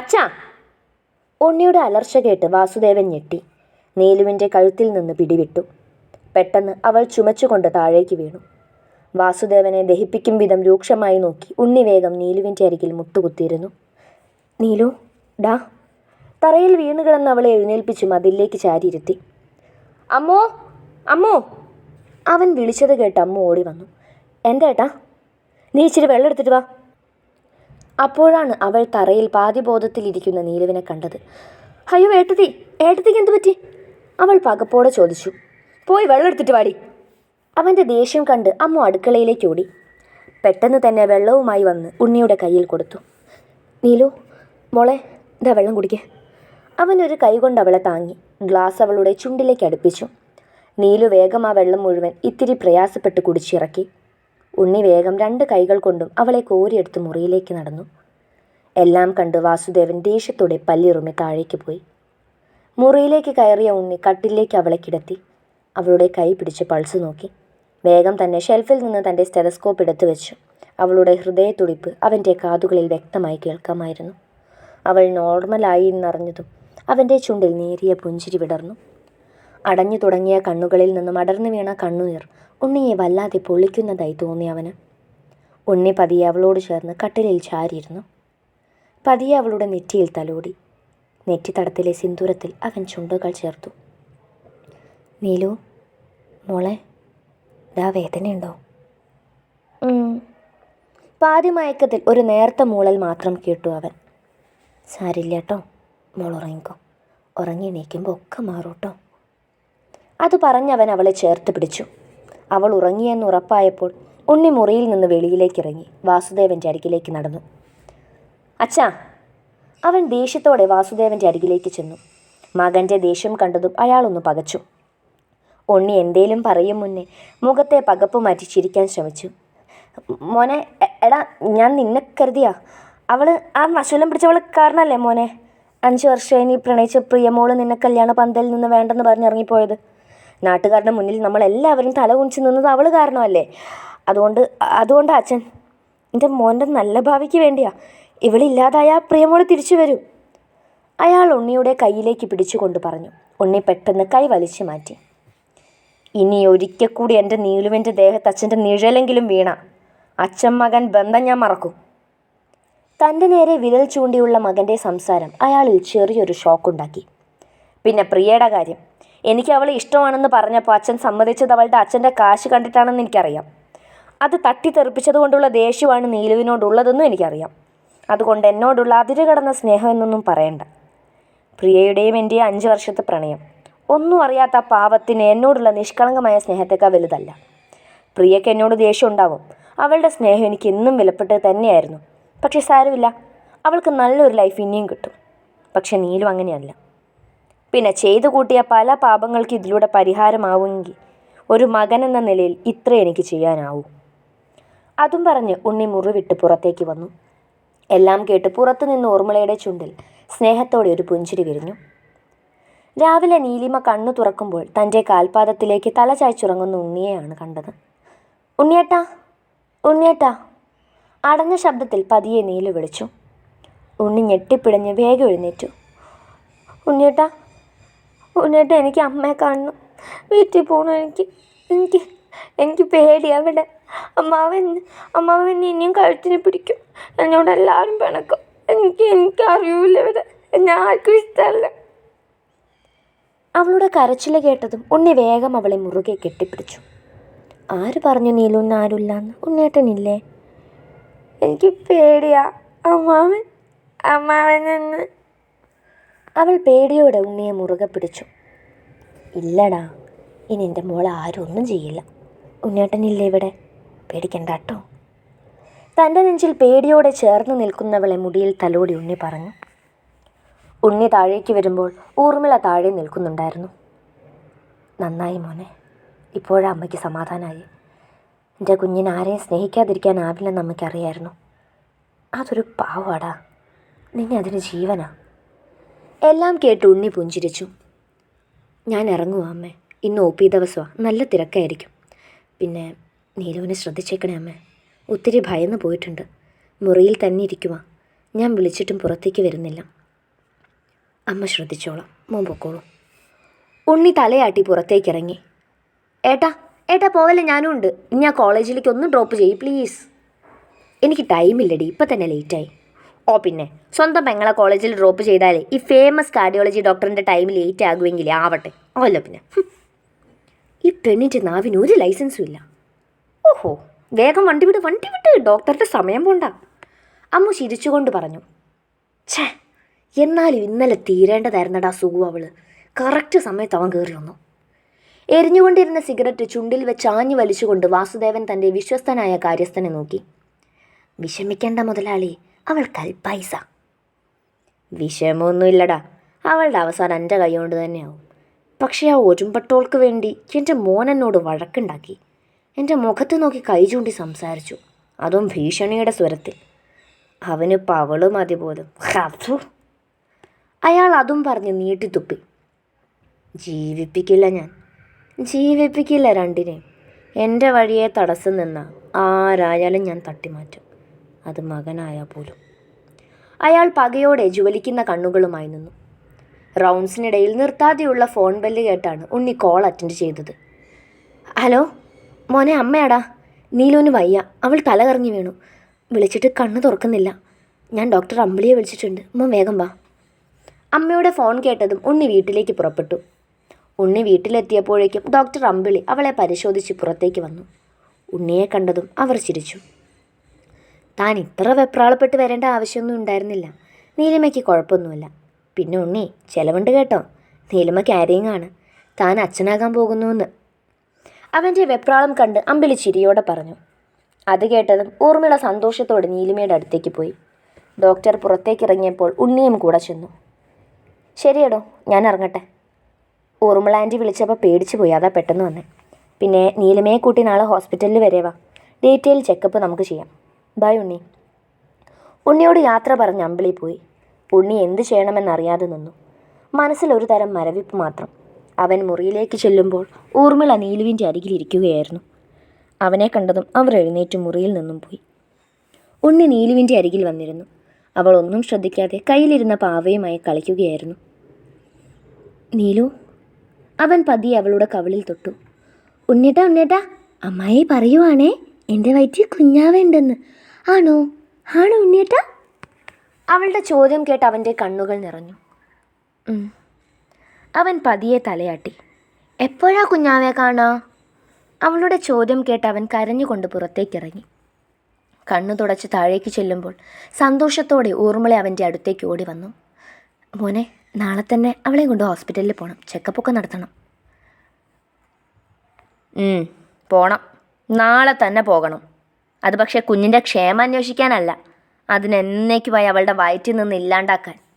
അച്ഛാ ഉണ്ണിയുടെ അലർച്ച കേട്ട് വാസുദേവൻ ഞെട്ടി. നീലുവിന്റെ കഴുത്തിൽ നിന്ന് പിടിവിട്ടു. പെട്ടെന്ന് അവൾ ചുമച്ചുകൊണ്ട് താഴേക്ക് വീണു. വാസുദേവനെ ദഹിപ്പിക്കും വിധം രൂക്ഷമായി നോക്കി ഉണ്ണി വേഗം നീലുവിന്റെ അരികിൽ മുട്ടുകുത്തിയിരുന്നു. നീലു ഡാ തറയിൽ വീണു കിടന്ന് അവളെ എഴുന്നേൽപ്പിച്ചു മതിലേക്ക് ചാരിയിരുത്തി. അമ്മോ അമ്മോ അവൻ വിളിച്ചത് കേട്ട് അമ്മ ഓടി വന്നു. എന്താ ഏട്ടാ നീ ഇച്ചിരി വെള്ളം എടുത്തിട്ട് വാ. അപ്പോഴാണ് അവൾ തറയിൽ പാതിബോധത്തിലിരിക്കുന്ന നീലുവിനെ കണ്ടത്. അയ്യോ ഏട്ടത്തി ഏട്ടത്തിക്ക് എന്ത് പറ്റി? അവൾ പകപ്പോടെ ചോദിച്ചു. പോയി വെള്ളം എടുത്തിട്ട് വാടി. അവന്റെ ദേഷ്യം കണ്ട് അമ്മ അടുക്കളയിലേക്ക് ഓടി. പെട്ടെന്ന് തന്നെ വെള്ളവുമായി വന്ന് ഉണ്ണിയുടെ കയ്യിൽ കൊടുത്തു. നീലു മോളെ ഇതാ വെള്ളം കുടിക്കേ. അവനൊരു ഒരു കൈ കൊണ്ട് അവളെ താങ്ങി. ഗ്ലാസ് അവളുടെ ചുണ്ടിലേക്ക് അടുപ്പിച്ചു. നീലു വേഗം ആ വെള്ളം മുഴുവൻ ഇത്തിരി പ്രയാസപ്പെട്ട് കുടിച്ചിറക്കി. ഉണ്ണി വേഗം രണ്ട് കൈകൾ കൊണ്ടും അവളെ കോരിയെടുത്ത് മുറിയിലേക്ക് നടന്നു. എല്ലാം കണ്ട് വാസുദേവൻ ദേഷ്യത്തോടെ പല്ലിറുമി താഴേക്ക് പോയി. മുറിയിലേക്ക് കയറിയ ഉണ്ണി കട്ടിലേക്ക് അവളെ കിടത്തി. അവളുടെ കൈ പിടിച്ച് പൾസ് നോക്കി. വേഗം തന്നെ ഷെൽഫിൽ നിന്ന് തന്റെ സ്റ്റെതസ്കോപ്പ് എടുത്തു വെച്ചു. അവളുടെ ഹൃദയത്തുടിപ്പ് അവന്റെ കാതുകളിൽ വ്യക്തമായി കേൾക്കാമായിരുന്നു. അവൾ നോർമലായി എന്നറിഞ്ഞതും അവന്റെ ചുണ്ടിൽ നേരിയ പുഞ്ചിരി വിടർന്നു. അടഞ്ഞു തുടങ്ങിയ കണ്ണുകളിൽ നിന്നും അടർന്നു വീണ കണ്ണുനീർ ഉണ്ണിയെ വല്ലാതെ പൊള്ളിക്കുന്നതായി തോന്നി അവന്. ഉണ്ണി പതിയെ അവളോട് ചേർന്ന് കട്ടിലിൽ ചാരിയിരുന്നു. പതിയെ അവളുടെ നെറ്റിയിൽ തലോടി. നെറ്റിത്തടത്തിലെ സിന്ദൂരത്തിൽ അവൻ ചുണ്ടുകൾ ചേർത്തു. നീലു മോളെ ദാ വേദനയുണ്ടോ? പാതിമയക്കത്തിൽ ഒരു നേർത്ത മൂളൽ മാത്രം കേട്ടു അവൻ. സാരില്ല കേട്ടോ മോൾ ഉറങ്ങിക്കോ. ഉറങ്ങി എണീക്കുമ്പോൾ ഒക്കെ മാറും കേട്ടോ അത് പറഞ്ഞവൻ അവളെ ചേർത്ത് പിടിച്ചു. അവൾ ഉറങ്ങിയെന്ന് ഉറപ്പായപ്പോൾ ഉണ്ണി മുറിയിൽ നിന്ന് വെളിയിലേക്ക് ഇറങ്ങി വാസുദേവന്റെ അരികിലേക്ക് നടന്നു. അച്ഛാ അവൻ ദേഷ്യത്തോടെ വാസുദേവന്റെ അരികിലേക്ക് ചെന്നു. മകന്റെ ദേഷ്യം കണ്ടതും അയാളൊന്ന് പകച്ചു. ഉണ്ണി എന്തേലും പറയും മുന്നേ മുഖത്തെ പകപ്പ് മാറ്റി ചിരിക്കാൻ ശ്രമിച്ചു. മോനെ എടാ ഞാൻ നിന്നെ കരുതിയാ. അവൾ ആ നശൂലം പിടിച്ചവൾ കാരണല്ലേ മോനെ? അഞ്ച് വർഷമായി നീ പ്രണയിച്ച പ്രിയമോൾ നിന്നെ കല്യാണ പന്തലിൽ നിന്ന് വേണ്ടെന്ന് പറഞ്ഞ് ഇറങ്ങിപ്പോയത് നാട്ടുകാരുടെ മുന്നിൽ നമ്മളെല്ലാവരും തല കുനിച്ച് നിന്നത് അവൾ കാരണമല്ലേ? അതുകൊണ്ട് അതുകൊണ്ട് അച്ഛൻ എന്റെ മോന്റെ നല്ല ഭാവിക്ക് വേണ്ടിയാ. ഇവളില്ലാതായ പ്രിയമോൾ തിരിച്ചു വരും. അയാൾ ഉണ്ണിയുടെ കയ്യിലേക്ക് പിടിച്ചുകൊണ്ട് പറഞ്ഞു. ഉണ്ണി പെട്ടെന്ന് കൈ വലിച്ചു മാറ്റി. ഇനി ഒരിക്കൽ കൂടി എന്റെ നീലുവിന്റെ ദേഹത്ത് അച്ഛന്റെ നിഴലെങ്കിലും വീണ. അച്ഛൻ മകൻ ബന്ധം ഞാൻ മറക്കും. തന്റെ നേരെ വിരൽ ചൂണ്ടിയുള്ള മകന്റെ സംസാരം അയാളിൽ ചെറിയൊരു ഷോക്കുണ്ടാക്കി. പിന്നെ പ്രിയയുടെ കാര്യം. എനിക്ക് അവളെ ഇഷ്ടമാണെന്ന് പറഞ്ഞപ്പോൾ അച്ഛൻ സമ്മതിച്ചത് അവളുടെ അച്ഛന്റെ കാശ് കണ്ടിട്ടാണെന്ന് എനിക്കറിയാം. അത് തട്ടിത്തെറിപ്പിച്ചത് കൊണ്ടുള്ള ദേഷ്യമാണ് നീലുവിനോടുള്ളതെന്നും എനിക്കറിയാം. അതുകൊണ്ട് എന്നോടുള്ള അതിരുകടന്ന സ്നേഹം എന്നൊന്നും പറയണ്ട. പ്രിയയുടെയും എന്റെയും അഞ്ച് വർഷത്തെ പ്രണയം. ഒന്നും അറിയാത്ത പാവത്തിന് എന്നോടുള്ള നിഷ്കളങ്കമായ സ്നേഹത്തേക്കാൾ വലുതല്ല. പ്രിയയ്ക്ക് എന്നോട് ദേഷ്യം ഉണ്ടാവും. അവളുടെ സ്നേഹം എനിക്ക് എന്നും വിലപ്പെട്ടത് തന്നെയായിരുന്നു. പക്ഷേ സാരമില്ല. അവൾക്ക് നല്ലൊരു ലൈഫ് ഇനിയും കിട്ടും. പക്ഷെ നീലും അങ്ങനെയല്ല. പിന്നെ ചെയ്തു കൂട്ടിയ പല പാപങ്ങൾക്ക് ഇതിലൂടെ പരിഹാരമാവുമെങ്കിൽ ഒരു മകൻ എന്ന നിലയിൽ ഇത്ര എനിക്ക് ചെയ്യാനാവൂ. അതും പറഞ്ഞ് ഉണ്ണി മുറിവിട്ട് പുറത്തേക്ക് വന്നു. എല്ലാം കേട്ട് പുറത്തു നിന്ന് ഓർമ്മളയുടെ ചുണ്ടിൽ സ്നേഹത്തോടെ ഒരു പുഞ്ചിരി വിരിഞ്ഞു. രാവിലെ നീലിമ കണ്ണു തുറക്കുമ്പോൾ തന്റെ കാൽപാദത്തിലേക്ക് തല ചായ്ച്ചുറങ്ങുന്ന ഉണ്ണിയെയാണ് കണ്ടത്. ഉണ്ണിയേട്ടാ ഉണ്ണിയേട്ടാ. അടഞ്ഞ ശബ്ദത്തിൽ പതിയെ നീലു വിളിച്ചു. ഉണ്ണി ഞെട്ടിപ്പിടഞ്ഞ് വേഗം എഴുന്നേറ്റു. ഉണ്ണിയേട്ടാ ഉണ്ണിയേട്ടാ എനിക്ക് അമ്മയെ കാണണം. വീട്ടിൽ പോകണം എനിക്ക്? എനിക്ക് എനിക്ക് പേടി അവിടെ. അമ്മാവൻ അമ്മാവൻ ഇനിയും കഴുത്തിനെ പിടിക്കും. എന്നോട് എല്ലാവരും പിണക്കും. എനിക്ക് എനിക്ക് അറിയൂല ഇവിടെ. ഞാൻ ആർക്കും ഇഷ്ടമല്ല. അവളുടെ കരച്ചിൽ കേട്ടതും ഉണ്ണി വേഗം അവളെ മുറുകെ കെട്ടിപ്പിടിച്ചു. ആര് പറഞ്ഞു നീലൂന്ന് ആരുമില്ലാന്ന്? ഉണ്ണേട്ടനില്ലേ എനിക്ക് പേടിയാ. അമ്മാവൻ അമ്മാവൻ എന്ന്. അവൾ പേടിയോടെ ഉണ്ണിയെ മുറുകെ പിടിച്ചു. ഇല്ലടാ ഇനി എന്റെ മോളെ ആരും ഒന്നും ചെയ്യില്ല. ഉണ്ണിയേട്ടനില്ലേ ഇവിടെ? പേടിക്കണ്ട കേട്ടോ തന്റെ നെഞ്ചിൽ പേടിയോടെ ചേർന്ന് നിൽക്കുന്നവളെ മുടിയിൽ തലോടി ഉണ്ണി പറഞ്ഞു. ഉണ്ണി താഴേക്ക് വരുമ്പോൾ ഊർമിള താഴെ നിൽക്കുന്നുണ്ടായിരുന്നു. നന്നായി മോനെ ഇപ്പോഴാ അമ്മയ്ക്ക് സമാധാനമായി എന്റെ കുഞ്ഞിനെ ആരെയും സ്നേഹിക്കാതിരിക്കാനാവില്ലെന്ന് അമ്മയ്ക്കറിയായിരുന്നു. അതൊരു പാവാടാ. നിന്നെ അതിന് ജീവനാ. എല്ലാം കേട്ട് ഉണ്ണി പുഞ്ചിരിച്ചു. ഞാൻ ഇറങ്ങുവാ അമ്മേ. ഇന്ന് ഒ പി ദിവസമാണ് നല്ല തിരക്കായിരിക്കും. പിന്നെ നീലുവിനെ ശ്രദ്ധിച്ചേക്കണേ അമ്മേ. ഒത്തിരി ഭയന്ന് പോയിട്ടുണ്ട്. മുറിയിൽ തന്നെ ഇരിക്കുവാ. ഞാൻ വിളിച്ചിട്ടും പുറത്തേക്ക് വരുന്നില്ല. അമ്മ ശ്രദ്ധിച്ചോളാം. മോൻ പൊക്കോളൂ. ഉണ്ണി തലയാട്ടി പുറത്തേക്ക് ഇറങ്ങി ഏട്ടാ ഏട്ടാ പോവല്ലേ ഞാനും ഉണ്ട് ഇനി ആ കോളേജിലേക്ക് ഒന്ന് ഡ്രോപ്പ് ചെയ്യ് പ്ലീസ്. എനിക്ക് ടൈമില്ലടി. ഇപ്പം തന്നെ ലേറ്റായി. ഓ പിന്നെ. സ്വന്തം പെങ്ങളെ കോളേജിൽ ഡ്രോപ്പ് ചെയ്താലേ ഈ ഫേമസ് കാർഡിയോളജി ഡോക്ടറിന്റെ ടൈം ലേറ്റ് ആകുമെങ്കിൽ ആവട്ടെ. അല്ല പിന്നെ. ഈ പെണ്ണിന്റെ നാവിന് ഒരു ലൈസൻസും ഇല്ല. ഓഹോ. വേഗം വണ്ടി വിട് വണ്ടി വിട്ട്. ഡോക്ടറുടെ സമയം പോണ്ട. അമ്മു ചിരിച്ചുകൊണ്ട് പറഞ്ഞു. ഛേ എന്നാലും ഇന്നലെ തീരേണ്ടതായിരുന്നടാ സുഖു അവൾ. കറക്റ്റ് സമയത്ത് അവൻ കയറി വന്നു. എരിഞ്ഞുകൊണ്ടിരുന്ന സിഗരറ്റ് ചുണ്ടിൽ വെച്ച് ആഞ്ഞു വലിച്ചുകൊണ്ട് വാസുദേവൻ തന്റെ വിശ്വസ്തനായ കാര്യസ്ഥനെ നോക്കി. വിഷമിക്കേണ്ട മുതലാളി. അവൾ കൽപ്പായിസ വിഷമമൊന്നുമില്ലടാ അവളുടെ അവസാനം എന്റെ കൈ കൊണ്ട് തന്നെയാവും. പക്ഷേ ആ ഒരുമ്പട്ടോൾക്ക് വേണ്ടി എന്റെ മോൻ എന്നോട് വഴക്കുണ്ടാക്കി. എന്റെ മുഖത്ത് നോക്കി കൈ ചൂണ്ടി സംസാരിച്ചു. അതും ഭീഷണിയുടെ സ്വരത്തിൽ. അവന് പവളും മതി പോലും ഹഥു അയാൾ അതും പറഞ്ഞ് നീട്ടിത്തുപ്പി. ജീവിപ്പിക്കില്ല ഞാൻ. ജീവിപ്പിക്കില്ല രണ്ടിനെയും. എന്റെ വഴിയെ തടസ്സം നിന്ന ആരായാലും ഞാൻ തട്ടിമാറ്റും. അത് മകനായാൽ പോലും. അയാൾ പകയോടെ ജ്വലിക്കുന്ന കണ്ണുകളുമായി നിന്നു. റൗണ്ട്സിനിടയിൽ നിർത്താതെയുള്ള ഫോൺ ബെല്ല് കേട്ടാണ് ഉണ്ണി കോൾ അറ്റൻഡ് ചെയ്തത്. ഹലോ മോനെ അമ്മയാടാ. നീലുവിന് വയ്യ. അവൾ തല കറങ്ങി വീണു. വിളിച്ചിട്ട് കണ്ണ് തുറക്കുന്നില്ല. ഞാൻ ഡോക്ടർ അമ്പിളിയെ വിളിച്ചിട്ടുണ്ട്. ഉമ്മ വേഗം വാ. അമ്മയുടെ ഫോൺ കേട്ടതും ഉണ്ണി വീട്ടിലേക്ക് പുറപ്പെട്ടു. ഉണ്ണി വീട്ടിലെത്തിയപ്പോഴേക്കും ഡോക്ടർ അമ്പിളി അവളെ പരിശോധിച്ച് പുറത്തേക്ക് വന്നു. ഉണ്ണിയെ കണ്ടതും അവർ ചിരിച്ചു. താൻ ഇത്ര വെപ്രാളപ്പെട്ട് വരേണ്ട ആവശ്യമൊന്നും ഉണ്ടായിരുന്നില്ല. നീലിമയ്ക്ക് കുഴപ്പമൊന്നുമില്ല. പിന്നെ ഉണ്ണി ചെലവുണ്ട് കേട്ടോ. നീലിമ ക്യാരിങ് ആണ് താൻ അച്ഛനാകാൻ പോകുന്നുവെന്ന്. അവന്റെ വെപ്രാളം കണ്ട് അമ്പിളി ചിരിയോടെ പറഞ്ഞു. അത് കേട്ടതും ഊർമിള സന്തോഷത്തോടെ നീലിമയുടെ അടുത്തേക്ക് പോയി. ഡോക്ടർ പുറത്തേക്ക് ഇറങ്ങിയപ്പോൾ ഉണ്ണിയും കൂടെ ചെന്നു. ശരിയടോ ഞാൻ ഇറങ്ങട്ടെ. ഊർമിള ആന്റി വിളിച്ചപ്പോൾ പേടിച്ചു പോയി. അതാ പെട്ടെന്ന് വന്നേ. പിന്നെ നീലിമയെ കൂട്ടി നാളെ ഹോസ്പിറ്റലിൽ വരെ വാ. ഡീറ്റെയിൽ ചെക്കപ്പ് നമുക്ക് ചെയ്യാം. ബൈ ഉണ്ണി. ഉണ്ണിയോട് യാത്ര പറഞ്ഞ് അമ്പിളി പോയി. ഉണ്ണി എന്ത് ചെയ്യണമെന്നറിയാതെ നിന്നു. മനസ്സിൽ ഒരു തരം മരവിപ്പ് മാത്രം. അവൻ മുറിയിലേക്ക് ചെല്ലുമ്പോൾ ഊർമിള നീലുവിന്റെ അരികിലിരിക്കുകയായിരുന്നു അവനെ കണ്ടതും അവർ എഴുന്നേറ്റ് മുറിയിൽ നിന്നും പോയി. ഉണ്ണി നീലുവിന്റെ അരികിൽ വന്നിരുന്നു. അവൾ ഒന്നും ശ്രദ്ധിക്കാതെ കയ്യിലിരുന്ന പാവയുമായി കളിക്കുകയായിരുന്നു. നീലു അവൻ പതിയെ അവളുടെ കവിളിൽ തൊട്ടു. ഉണ്ണിയേട്ടാ ഉണ്ണിയേട്ടാ അമ്മായി പറയുവാണേ എന്റെ വയറ്റിൽ കുഞ്ഞാവേണ്ടെന്ന് ആണോ? ആണോ ഉണ്ണിയേട്ടാ? അവളുടെ ചോദ്യം കേട്ട് അവന്റെ കണ്ണുകൾ നിറഞ്ഞു. അവൻ പതിയെ തലയാട്ടി. എപ്പോഴാ കുഞ്ഞാവെ കാണാ? അവളുടെ ചോദ്യം കേട്ട് അവൻ കരഞ്ഞുകൊണ്ട് പുറത്തേക്കിറങ്ങി. കണ്ണു തുടച്ച് താഴേക്ക് ചെല്ലുമ്പോൾ സന്തോഷത്തോടെ ഊർമിളെ അവന്റെ അടുത്തേക്ക് ഓടി വന്നു. മോനെ നാളെ തന്നെ അവളെ കൊണ്ട് ഹോസ്പിറ്റലിൽ പോകണം ചെക്കപ്പൊക്കെ നടത്തണം. പോണം. നാളെ തന്നെ പോകണം. അത് പക്ഷേ കുഞ്ഞിന്റെ ക്ഷേമം അന്വേഷിക്കാനല്ല. അതിനെന്നേക്കുമായി അവളുടെ വയറ്റിൽ നിന്ന് ഇല്ലാണ്ടാക്കാൻ.